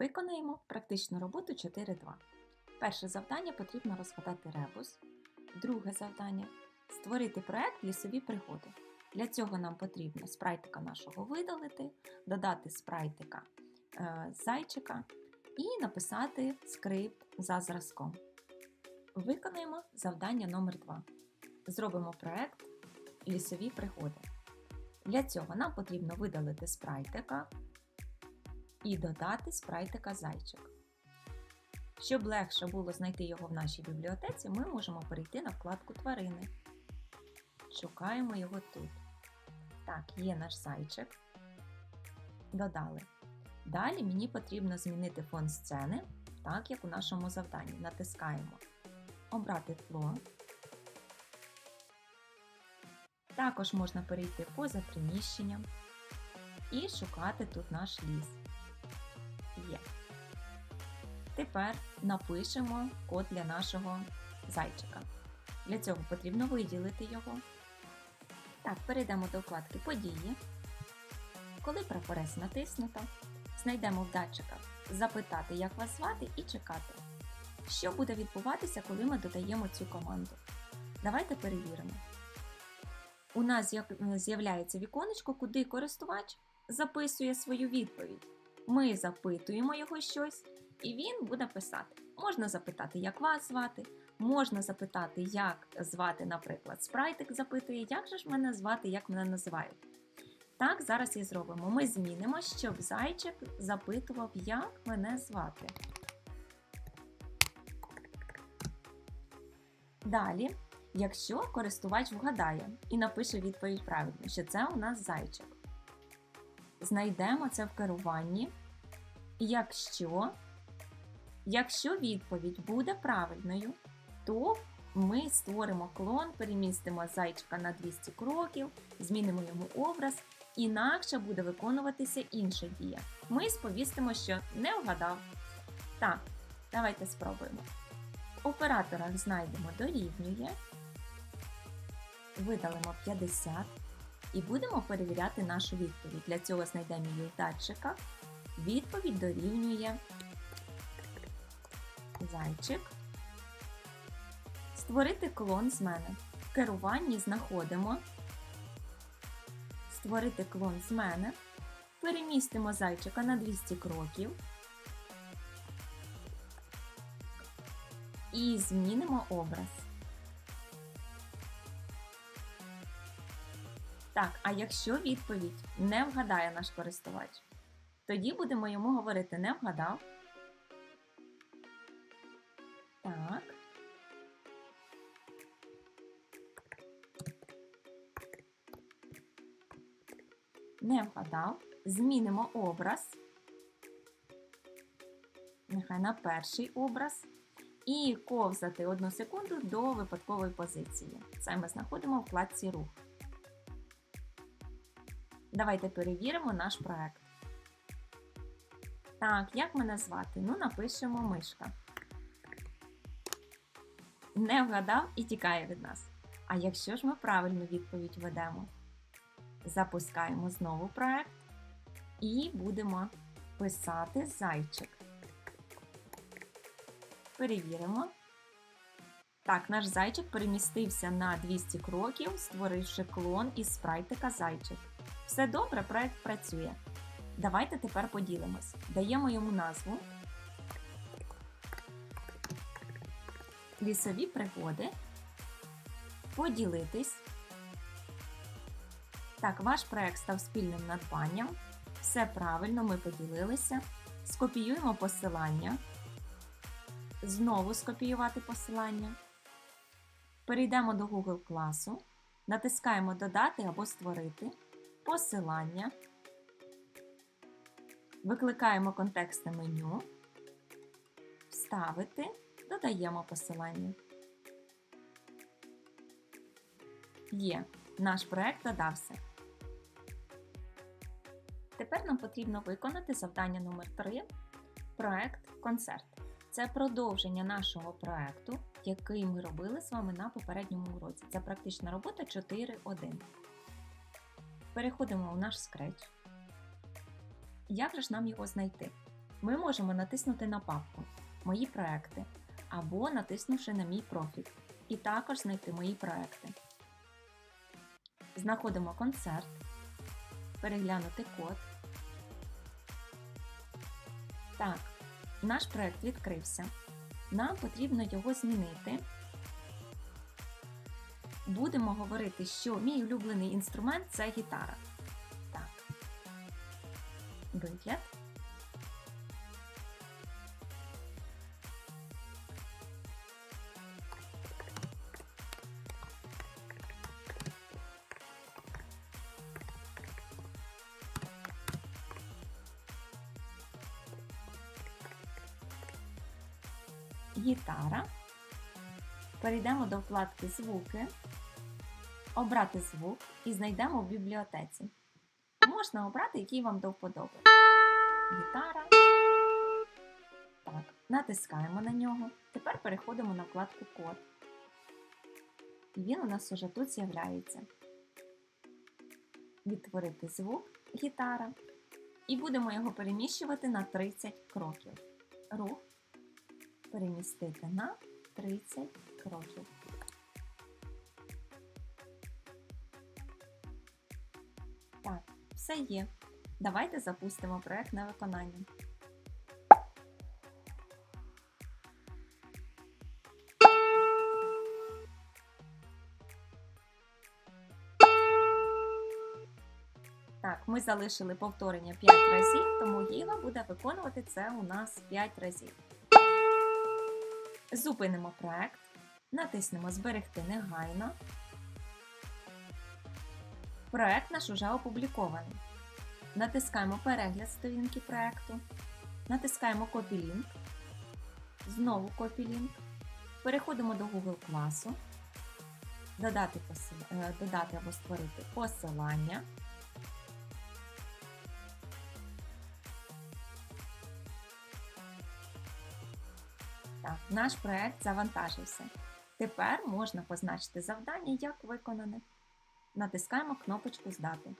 Виконаємо практичну роботу 4.2. Перше завдання потрібно розгадати ребус. Друге завдання створити проект лісові пригоди. Для цього нам потрібно спрайтика нашого видалити, додати спрайтика е, зайчика і написати скрипт за зразком. Виконаємо завдання номер 2 Зробимо проект лісові пригоди. Для цього нам потрібно видалити спрайтика і додати спрайтика зайчик. Щоб легше було знайти його в нашій бібліотеці, ми можемо перейти на вкладку Тварини. Шукаємо його тут. Так, є наш зайчик. Додали. Далі мені потрібно змінити фон сцени, так як у нашому завданні. Натискаємо Обрати тло. Також можна перейти поза приміщенням і шукати тут наш ліс. Є. Тепер напишемо код для нашого зайчика. Для цього потрібно виділити його. Так, перейдемо до вкладки Події. Коли прапорець натиснуто, знайдемо в датчиках Запитати, як вас звати, і чекати. Що буде відбуватися, коли ми додаємо цю команду? Давайте перевіримо. У нас з'являється віконечко, куди користувач записує свою відповідь. Ми запитуємо його щось, і він буде писати. Можна запитати, як вас звати, можна запитати, як звати, наприклад, спрайтик запитує, як же ж мене звати, як мене називають. Так, зараз і зробимо. Ми змінимо, щоб зайчик запитував, як мене звати. Далі, якщо користувач вгадає і напише відповідь правильно, що це у нас зайчик. Знайдемо це в керуванні. Якщо, якщо відповідь буде правильною, то ми створимо клон, перемістимо зайчика на 200 кроків, змінимо йому образ, інакше буде виконуватися інша дія. Ми сповістимо, що не вгадав. Так, давайте спробуємо. В операторах знайдемо дорівнює, видалимо 50 і будемо перевіряти нашу відповідь. Для цього знайдемо її в датчиках. Відповідь дорівнює зайчик. Створити клон з мене. В керуванні знаходимо. Створити клон з мене. Перемістимо зайчика на 200 кроків. І змінимо образ. Так, а якщо відповідь не вгадає наш користувач, тоді будемо йому говорити не вгадав. Так. Не вгадав. Змінимо образ. Нехай на перший образ. І ковзати одну секунду до випадкової позиції. Це ми знаходимо в вкладці рух. Давайте перевіримо наш проект. Так, як мене звати? Ну, напишемо мишка. Не вгадав і тікає від нас. А якщо ж ми правильну відповідь ведемо? Запускаємо знову проект і будемо писати зайчик. Перевіримо. Так, наш зайчик перемістився на 200 кроків, створивши клон із спрайтика зайчик. Все добре, проект працює. Давайте тепер поділимось. Даємо йому назву. Лісові пригоди. Поділитись. Так, ваш проект став спільним надбанням. Все правильно, ми поділилися. Скопіюємо посилання. Знову скопіювати посилання. Перейдемо до Google класу. Натискаємо Додати або Створити. Посилання. Викликаємо контекстне меню. Вставити. Додаємо посилання. Є. Наш проект додався. Тепер нам потрібно виконати завдання номер 3 проект концерт. Це продовження нашого проекту, який ми робили з вами на попередньому уроці. Це практична робота 4.1. Переходимо у наш скретч. Як же ж нам його знайти? ми можемо натиснути на папку Мої проекти або натиснувши на мій профіль, і також знайти мої проекти. Знаходимо концерт, переглянути код. Так, наш проект відкрився. Нам потрібно його змінити. Будемо говорити, що мій улюблений інструмент це гітара. Так. Вигляд. Гітара. Перейдемо до вкладки Звуки, обрати звук і знайдемо в бібліотеці. Можна обрати, який вам до вподоби. Гітара. Так, натискаємо на нього. Тепер переходимо на вкладку Код. І він у нас уже тут з'являється. Відтворити звук гітара. І будемо його переміщувати на 30 кроків. Рух перемістити на 30 кроків. Так, все є. Давайте запустимо проект на виконання. Так, ми залишили повторення 5 разів, тому Гіга буде виконувати це у нас 5 разів. Зупинимо проект, натиснемо Зберегти негайно. Проект наш уже опублікований. Натискаємо Перегляд сторінки проекту, натискаємо Link, знову Link, переходимо до Google класу, додати, посил- е, додати або створити посилання. Так, наш проект завантажився. Тепер можна позначити завдання як виконане. Натискаємо кнопочку Здати.